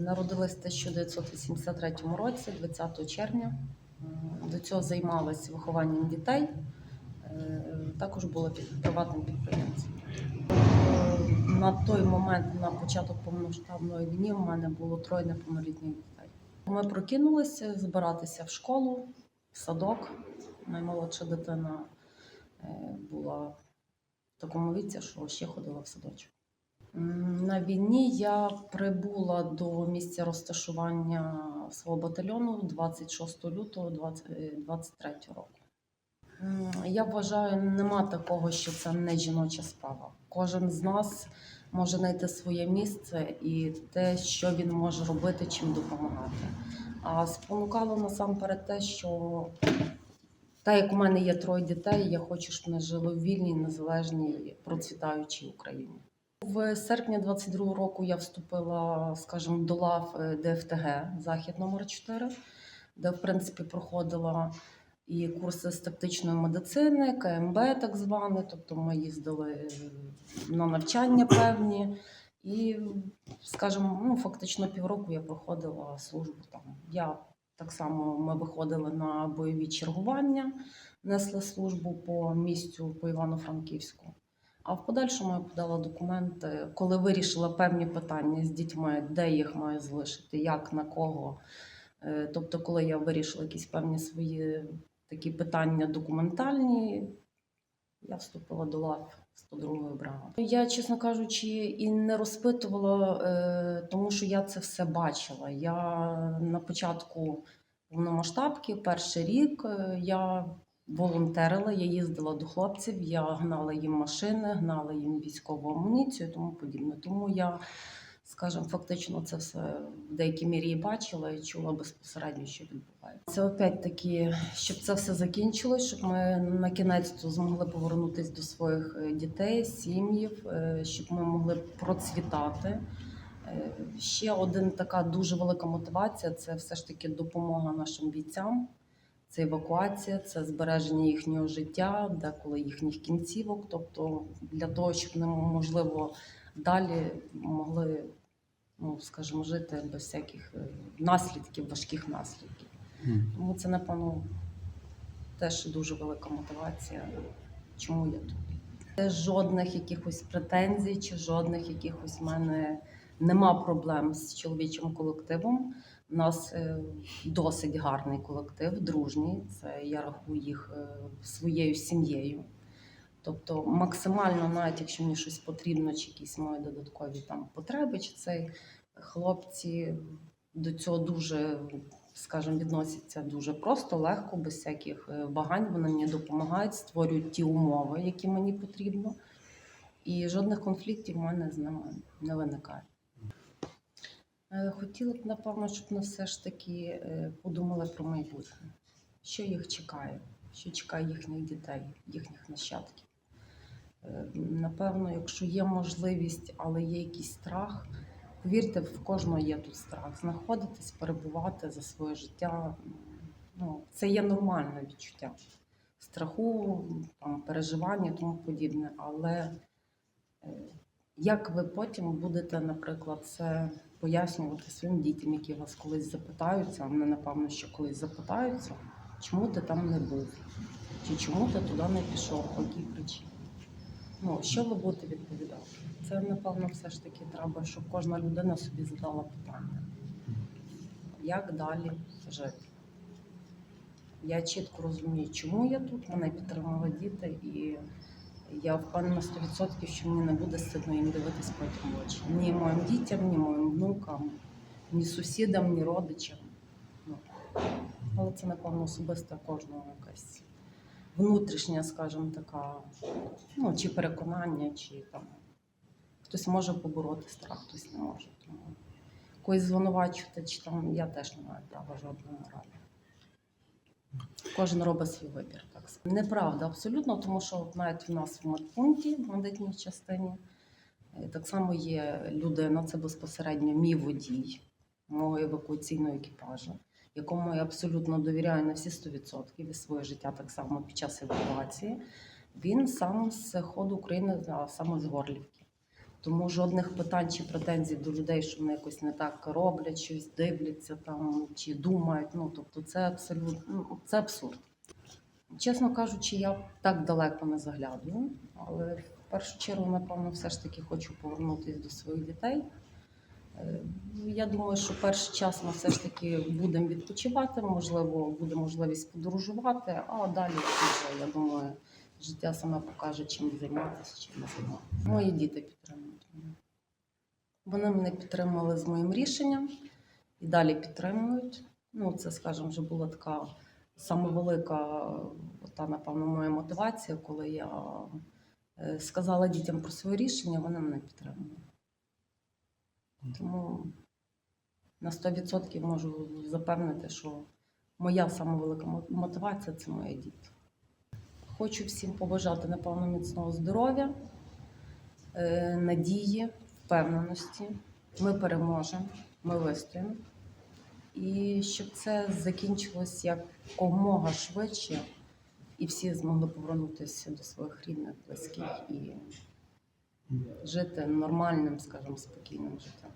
Народилась в 1983 році, 20 червня. До цього займалась вихованням дітей. Е, Також була приватним підприємцем. Е, На той момент, на початок повномасштабної війни, в мене було троє неповнолітніх дітей. Ми прокинулися збиратися в школу, в садок. Наймолодша дитина е, була в такому віці, що ще ходила в садочок. На війні я прибула до місця розташування свого батальйону 26 лютого 2023 року. Я вважаю, нема такого, що це не жіноча справа. Кожен з нас може знайти своє місце і те, що він може робити, чим допомагати. А спонукало насамперед те, що так як у мене є троє дітей, я хочу, щоб вони жили в вільній, незалежній, процвітаючій Україні. В серпні 22 року я вступила, скажімо, до лав е, ДФТГ Захід номер 4 де в принципі проходила і курси з тактичної медицини, КМБ так зване. Тобто ми їздили е, на навчання певні. І, скажімо, ну, фактично півроку я проходила службу там. Я так само ми виходили на бойові чергування, несли службу по місцю по Івано-Франківську. А в подальшому я подала документи, коли вирішила певні питання з дітьми, де їх маю залишити, як, на кого. Е, Тобто, коли я вирішила якісь певні свої такі питання документальні, я вступила до лав 102-ї бригади. Я, чесно кажучи, і не розпитувала, е, тому що я це все бачила. Я на початку повномасштабки, перший рік, е, я волонтерила, я їздила до хлопців, я гнала їм машини, гнала їм військову амуніцію тому подібне. Тому я, скажімо, фактично це все в деякій мірі бачила і чула безпосередньо, що відбувається. Це опять таки, щоб це все закінчилось, щоб ми на кінець змогли повернутися до своїх е, дітей, сім'їв, е, щоб ми могли процвітати. Е, Ще один така дуже велика мотивація це все ж таки допомога нашим бійцям. Це евакуація, це збереження їхнього життя, деколи їхніх кінцівок. Тобто для того, щоб вони можливо далі могли, ну скажімо, жити без всяких е, наслідків, важких наслідків. Тому це, напевно, теж дуже велика мотивація, чому я тут. Жодних якихось претензій чи жодних якихось в мене нема проблем з чоловічим колективом. У нас е, досить гарний колектив, дружній. Це я рахую їх е, своєю сім'єю. Тобто, максимально, навіть якщо мені щось потрібно, чи якісь мої додаткові там потреби, чи цей хлопці до цього дуже, скажімо, відносяться дуже просто, легко, без всяких е, вагань. Вони мені допомагають, створюють ті умови, які мені потрібно. І жодних конфліктів в мене з ними не виникає. Е, Хотіла б, напевно, щоб вони все ж таки е, подумали про майбутнє, що їх чекає, що чекає їхніх дітей, їхніх нащадків. Е, Напевно, якщо є можливість, але є якийсь страх, повірте, в кожного є тут страх. Знаходитись, перебувати за своє життя. Ну, це є нормальне відчуття страху, там, переживання тому подібне. Але як ви потім будете, наприклад, це пояснювати своїм дітям, які вас колись запитаються, а вони, напевно, що колись запитаються, чому ти там не був, чи чому ти туди не пішов, по якій причині. Ну, що ви будете відповідати? Це, напевно, все ж таки треба, щоб кожна людина собі задала питання. Як далі жити? Я чітко розумію, чому я тут, мене підтримали діти, і я впевнена 100%, що мені не буде стидно їм дивитись в очі. Ні моїм дітям, ні моїм внукам, ні сусідам, ні родичам. Ну, але це, напевно, особиста кожного якась внутрішня, скажімо, така, ну, чи переконання, чи там хтось може побороти страх, хтось не може. Тому когось звинувачувати, чи там я теж не маю права жодного ради. Кожен робить свій вибір. Так. Неправда, абсолютно, тому що навіть в нас в медпункті, в медичній частині, е, так само є людина, це безпосередньо мій водій мого евакуаційного екіпажу, якому я абсолютно довіряю на всі 100% і своє життя так само під час евакуації. Він сам з ходу України, саме з Горлівки. Тому жодних питань чи претензій до людей, що вони якось не так роблять, щось дивляться там чи думають. Ну тобто, це абсолютно ну, це абсурд. Чесно кажучи, я так далеко не заглядую, але в першу чергу, напевно, все ж таки хочу повернутися до своїх дітей. Е, Я думаю, що перший час ми все ж таки будемо відпочивати, можливо, буде можливість подорожувати, а далі вже, я думаю, життя саме покаже, чим займатися, чим не займатися. Мої діти підтримують мене. Вони мене підтримали з моїм рішенням і далі підтримують. Ну, це, скажімо, вже була така саме велика, та, напевно, моя мотивація, коли я е, сказала дітям про своє рішення, вони мене підтримали. Тому на 100% можу запевнити, що моя велика мотивація це мої діти. Хочу всім побажати, напевно, міцного здоров'я, е, надії, впевненості. Ми переможемо, ми вистоїмо. І щоб це закінчилось якомога швидше, і всі змогли повернутися до своїх рідних, близьких і жити нормальним, скажімо, спокійним життям.